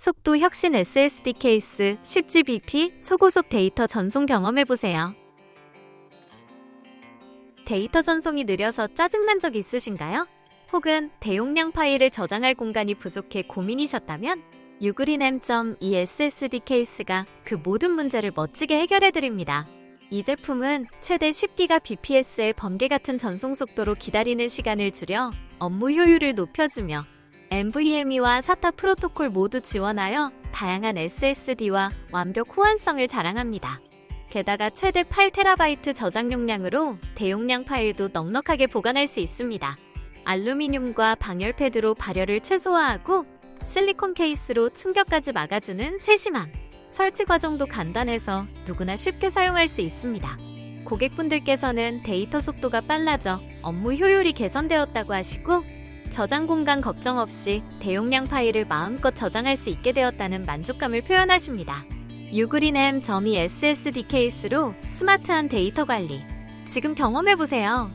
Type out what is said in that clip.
속도 혁신 SSD 케이스 10GBP 초고속 데이터 전송 경험해보세요. 데이터 전송이 느려서 짜증난 적 있으신가요? 혹은 대용량 파일을 저장할 공간이 부족해 고민이셨다면 유그린M.2 SSD 케이스가 그 모든 문제를 멋지게 해결해드립니다. 이 제품은 최대 10기가 bps의 번개 같은 전송 속도로 기다리는 시간을 줄여 업무 효율을 높여주며 NVMe와 SATA 프로토콜 모두 지원하여 다양한 SSD와 완벽 호환성을 자랑합니다. 게다가 최대 8TB 저장 용량으로 대용량 파일도 넉넉하게 보관할 수 있습니다. 알루미늄과 방열 패드로 발열을 최소화하고 실리콘 케이스로 충격까지 막아주는 세심함. 설치 과정도 간단해서 누구나 쉽게 사용할 수 있습니다. 고객분들께서는 데이터 속도가 빨라져 업무 효율이 개선되었다고 하시고 저장 공간 걱정 없이 대용량 파일을 마음껏 저장할 수 있게 되었다는 만족감을 표현하십니다. 유그린M 점이 SSD 케이스로 스마트한 데이터 관리. 지금 경험해보세요.